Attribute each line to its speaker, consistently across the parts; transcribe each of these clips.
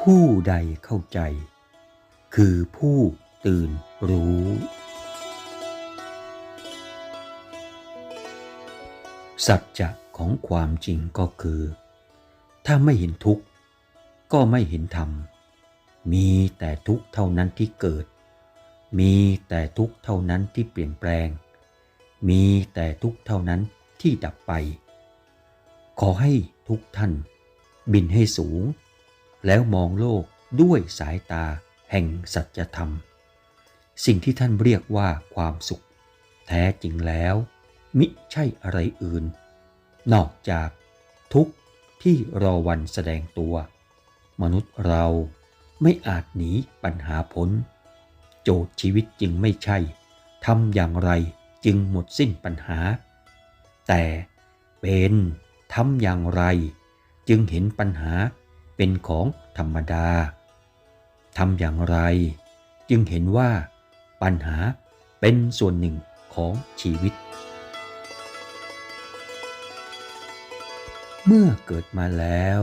Speaker 1: ผู้ใดเข้าใจ คือผู้ตื่นรู้ สัจจะของความจริงก็คือ ถ้าไม่เห็นทุกข์ ก็ไม่เห็นธรรม มีแต่ทุกข์เท่านั้นที่เกิด มีแต่ทุกข์เท่านั้นที่เปลี่ยนแปลง มีแต่ทุกข์เท่านั้นที่ดับไป ขอให้ทุกท่านบินให้สูง แล้วมองโลกด้วยสายตาแห่งสัจธรรม สิ่งที่ท่านเรียกว่าความสุข แท้จริงแล้ว มิใช่อะไรอื่น นอกจากทุกข์ที่รอวันแสดงตัว มนุษย์เราไม่อาจหนีปัญหาพ้นโจทย์ชีวิตจึงไม่ใช่ทำอย่างไรจึงหมดสิ้นปัญหา แต่เป็นทำอย่างไรจึงเห็นปัญหา เป็นของธรรมดาทำอย่างไร จึงเห็นว่าปัญหาเป็นส่วนหนึ่งของชีวิต เมื่อเกิดมาแล้ว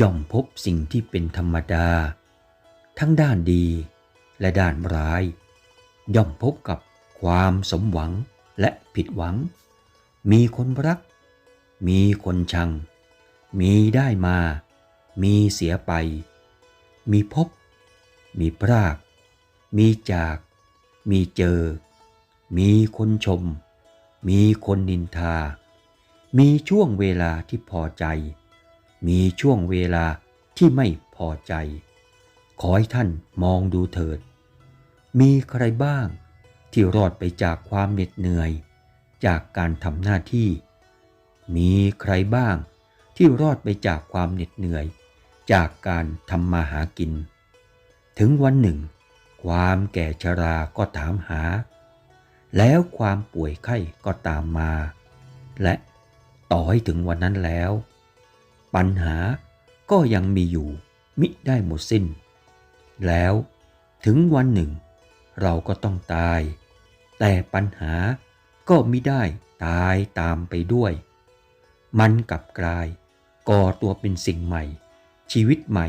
Speaker 1: ย่อมพบสิ่งที่เป็นธรรมดา ทั้งด้านดีและด้านร้าย ย่อมพบกับความสมหวังและผิดหวัง มีคนรัก มีคนชัง มีได้มา มีเสียไป มีพบ มีพราก มีจาก มีเจอ มีคนชม มีคนนินทา มีช่วงเวลาที่พอใจ มีช่วงเวลาที่ไม่พอใจ ขอให้ท่านมองดูเถิด มีใครบ้างที่รอดไปจากความเหน็ดเหนื่อย จากการทำหน้าที่ มีใครบ้างที่รอดไปจากความเหน็ดเหนื่อย จากการทำมาหากิน ถึงวันหนึ่ง ความแก่ชราก็ถามหา แล้วความป่วยไข้ก็ตามมา และต่อให้ถึงวันนั้นแล้ว ปัญหาก็ยังมีอยู่มิได้หมดสิ้น แล้วถึงวันหนึ่ง เราก็ต้องตาย แต่ปัญหาก็มิได้ตายตามไปด้วย มันกลับกลายก่อตัวเป็นสิ่งใหม่ ชีวิตใหม่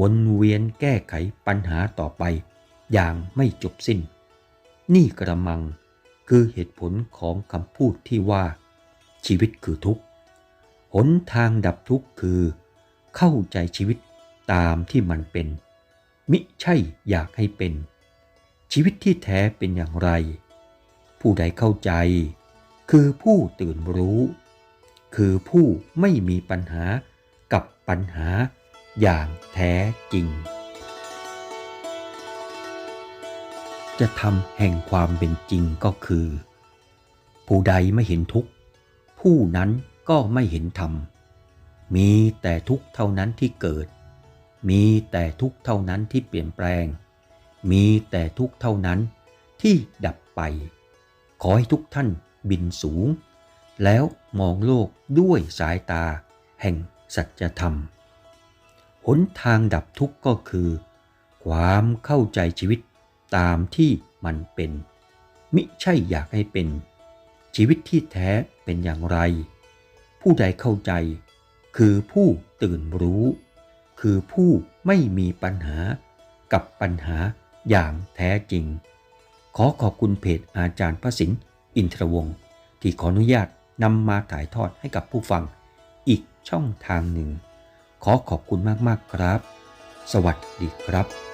Speaker 1: วนเวียนแก้ไขปัญหาต่อไป อย่างไม่จบสิ้น นี่กระมังคือเหตุผลของคำพูดที่ว่า ชีวิตคือทุกข์ หนทางดับทุกข์คือ เข้าใจชีวิตตามที่มันเป็น มิใช่อยากให้เป็น ชีวิตที่แท้เป็นอย่างไร ผู้ใดเข้าใจ คือผู้ตื่นรู้ คือผู้ไม่มีปัญหา กับปัญหาอย่างแท้จริง จะทำแห่งความเป็นจริงก็คือ ผู้ใดไม่เห็นทุกข์ ผู้นั้นก็ไม่เห็นธรรม มีแต่ทุกข์เท่านั้นที่เกิด มีแต่ทุกข์เท่านั้นที่เปลี่ยนแปลง มีแต่ทุกข์เท่านั้นที่ดับไป ขอให้ทุกท่านบินสูง แล้วมองโลกด้วยสายตาแห่ง สัจธรรม หนทางดับทุกข์ก็คือ ความเข้าใจชีวิตตามที่มันเป็น มิใช่อยากให้เป็น ชีวิตที่แท้เป็นอย่างไร ผู้ใดเข้าใจ คือผู้ตื่นรู้ คือผู้ไม่มีปัญหากับปัญหาอย่างแท้จริง ขอขอบคุณเพจอาจารย์พระสินอินทรวงศ์ที่ขออนุญาตนำมาถ่ายทอดให้กับผู้ฟัง ช่องทางหนึ่ง ขอขอบคุณมากๆครับ สวัสดีครับ